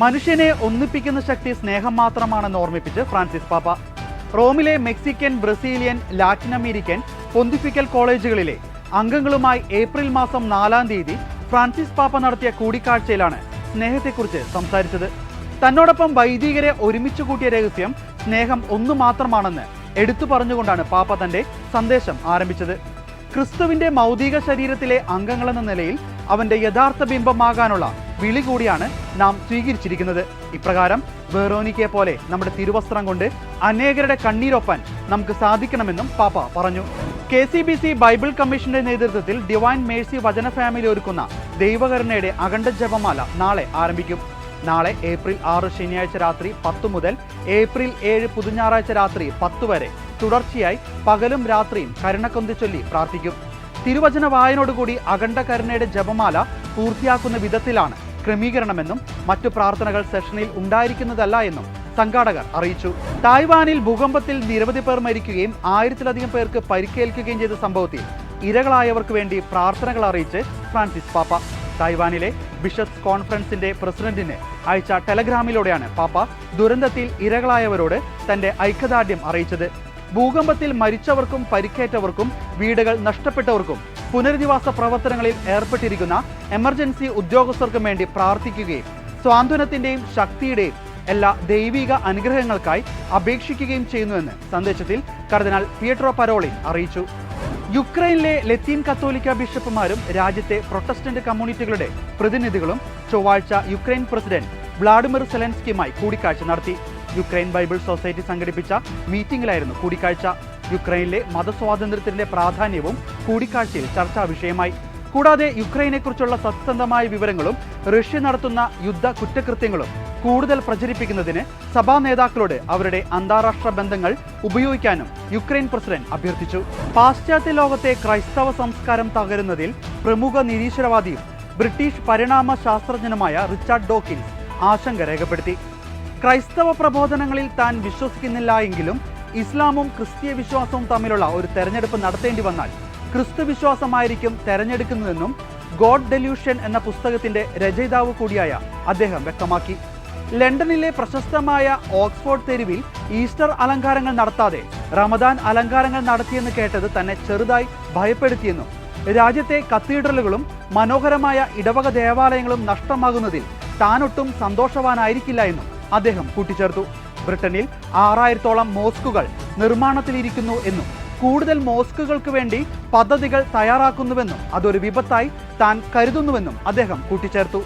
മനുഷ്യനെ ഒന്നിപ്പിക്കുന്ന ശക്തി സ്നേഹം മാത്രമാണെന്ന് ഓർമ്മിപ്പിച്ച് ഫ്രാൻസിസ് പാപ്പ. റോമിലെ Mexican Brazilian Latin American pontifical കോളേജുകളിലെ അംഗങ്ങളുമായി ഏപ്രിൽ മാസം നാലാം തീയതി ഫ്രാൻസിസ് പാപ്പ നടത്തിയ കൂടിക്കാഴ്ചയിലാണ് സ്നേഹത്തെക്കുറിച്ച് സംസാരിച്ചത്. തന്നോടൊപ്പം വൈദികരെ ഒരുമിച്ച് കൂട്ടിയ രഹസ്യം സ്നേഹം ഒന്നു മാത്രമാണെന്ന് എടുത്തു പറഞ്ഞുകൊണ്ടാണ് പാപ്പ തന്റെ സന്ദേശം ആരംഭിച്ചത്. ക്രിസ്തുവിന്റെ മൗതിക ശരീരത്തിലെ അംഗങ്ങളെന്ന നിലയിൽ അവന്റെ യഥാർത്ഥ ബിംബമാകാനുള്ള വിളി കൂടിയാണ് നാം സ്വീകരിച്ചിരിക്കുന്നത്. ഇപ്രകാരം വേറോനിക്കയെ പോലെ നമ്മുടെ തിരുവസ്ത്രം കൊണ്ട് അനേകരുടെ കണ്ണീരൊപ്പാൻ നമുക്ക് സാധിക്കണമെന്നും പാപ്പ പറഞ്ഞു. K C B C Bible കമ്മീഷന്റെ നേതൃത്വത്തിൽ ഡിവൈൻ മേഴ്സി വചന ഫാമിലി ഒരുക്കുന്ന ദൈവകരുണയുടെ അഖണ്ഡ ജപമാല നാളെ ആരംഭിക്കും. നാളെ ഏപ്രിൽ ആറ് ശനിയാഴ്ച രാത്രി പത്ത് മുതൽ ഏപ്രിൽ ഏഴ് പുതുഞ്ഞാറാഴ്ച രാത്രി പത്ത് വരെ തുടർച്ചയായി പകലും രാത്രിയും കരുണക്കൊന്തി ചൊല്ലി പ്രാർത്ഥിക്കും. തിരുവചന വായനോടുകൂടി അഖണ്ഡ കരുണയുടെ ജപമാല പൂർത്തിയാക്കുന്ന വിധത്തിലാണ് ക്രമീകരണമെന്നും മറ്റു പ്രാർത്ഥനകൾ സെഷനിൽ ഉണ്ടായിരിക്കുന്നതല്ല എന്നും സംഘാടകർ അറിയിച്ചു. തായ്വാനിൽ ഭൂകമ്പത്തിൽ നിരവധി പേർ മരിക്കുകയും ആയിരത്തിലധികം പേർക്ക് പരിക്കേൽക്കുകയും ചെയ്ത സംഭവത്തിൽ ഇരകളായവർക്ക് വേണ്ടി പ്രാർത്ഥനകൾ അറിയിച്ച് ഫ്രാൻസിസ് പാപ്പ. തായ്വാനിലെ ബിഷപ്സ് കോൺഫറൻസിന്റെ പ്രസിഡന്റിന് അയച്ച ടെലഗ്രാമിലൂടെയാണ് പാപ്പ ദുരന്തത്തിൽ ഇരകളായവരോട് തന്റെ ഐക്യദാർഢ്യം അറിയിച്ചത്. ഭൂകമ്പത്തിൽ മരിച്ചവർക്കും പരിക്കേറ്റവർക്കും വീടുകൾ നഷ്ടപ്പെട്ടവർക്കും പുനരധിവാസ പ്രവർത്തനങ്ങളിൽ ഏർപ്പെട്ടിരിക്കുന്ന എമർജൻസി ഉദ്യോഗസ്ഥർക്കും വേണ്ടി പ്രാർത്ഥിക്കുകയും സ്വാന്തനത്തിന്റെയും ശക്തിയുടെയും എല്ലാ ദൈവിക അനുഗ്രഹങ്ങൾക്കായി അപേക്ഷിക്കുകയും ചെയ്യുന്നുവെന്ന് സന്ദേശത്തിൽ കർദിനാൾ പിയട്രോ പരോളി അറിയിച്ചു. യുക്രൈനിലെ ലത്തീൻ കത്തോലിക്ക ബിഷപ്പുമാരും രാജ്യത്തെ പ്രൊട്ടസ്റ്റന്റ് കമ്മ്യൂണിറ്റികളുടെ പ്രതിനിധികളും ചൊവ്വാഴ്ച യുക്രൈൻ പ്രസിഡന്റ് വ്ളാഡിമിർ സെലൻസ്കിയുമായി കൂടിക്കാഴ്ച നടത്തി. യുക്രൈൻ ബൈബിൾ സൊസൈറ്റി സംഘടിപ്പിച്ച മീറ്റിംഗിലായിരുന്നു കൂടിക്കാഴ്ച. യുക്രൈനിലെ മതസ്വാതന്ത്ര്യത്തിന്റെ പ്രാധാന്യവും കൂടിക്കാഴ്ചയിൽ ചർച്ചാ വിഷയമായി. കൂടാതെ യുക്രൈനെക്കുറിച്ചുള്ള സത്യസന്ധമായ വിവരങ്ങളും റഷ്യ നടത്തുന്ന യുദ്ധ കുറ്റകൃത്യങ്ങളും കൂടുതൽ പ്രചരിപ്പിക്കുന്നതിന് സഭാ നേതാക്കളോട് അവരുടെ അന്താരാഷ്ട്ര ബന്ധങ്ങൾ ഉപയോഗിക്കാനും യുക്രൈൻ പ്രസിഡന്റ് അഭ്യർത്ഥിച്ചു. പാശ്ചാത്യ ലോകത്തെ ക്രൈസ്തവ സംസ്കാരം തകരുന്നതിൽ പ്രമുഖ നിരീശ്വരവാദിയും ബ്രിട്ടീഷ് പരിണാമ ശാസ്ത്രജ്ഞനുമായ റിച്ചാർഡ് ഡോക്കിൻസ് ആശങ്ക രേഖപ്പെടുത്തി. ക്രൈസ്തവ പ്രബോധനങ്ങളിൽ താൻ വിശ്വസിക്കുന്നില്ല എങ്കിലും ഇസ്ലാമും ക്രിസ്തീയ വിശ്വാസവും തമ്മിലുള്ള ഒരു തെരഞ്ഞെടുപ്പ് നടത്തേണ്ടി വന്നാൽ ക്രിസ്തു വിശ്വാസമായിരിക്കും തെരഞ്ഞെടുക്കുന്നതെന്നും ഗോഡ് ഡെല്യൂഷൻ എന്ന പുസ്തകത്തിന്റെ രചയിതാവ് കൂടിയായ അദ്ദേഹം വ്യക്തമാക്കി. ലണ്ടനിലെ പ്രശസ്തമായ ഓക്സ്ഫോർഡ് തെരുവിൽ ഈസ്റ്റർ അലങ്കാരങ്ങൾ നടത്താതെ റമദാൻ അലങ്കാരങ്ങൾ നടത്തിയെന്ന് കേട്ടത് തന്നെ ചെറുതായി ഭയപ്പെടുത്തിയെന്നും രാജ്യത്തെ കത്തീഡ്രലുകളും മനോഹരമായ ഇടവക ദേവാലയങ്ങളും നഷ്ടമാകുന്നതിൽ താനൊട്ടും സന്തോഷവാനായിരിക്കില്ല എന്നും അദ്ദേഹം കൂട്ടിച്ചേർത്തു. ബ്രിട്ടനിൽ ആറായിരത്തോളം മോസ്കുകൾ നിർമ്മാണത്തിലിരിക്കുന്നു എന്നും കൂടുതൽ മോസ്കുകൾക്ക് വേണ്ടി പദ്ധതികൾ തയ്യാറാക്കുന്നുവെന്നും അതൊരു വിപത്തായി താൻ കരുതുന്നുവെന്നും അദ്ദേഹം കൂട്ടിച്ചേർത്തു.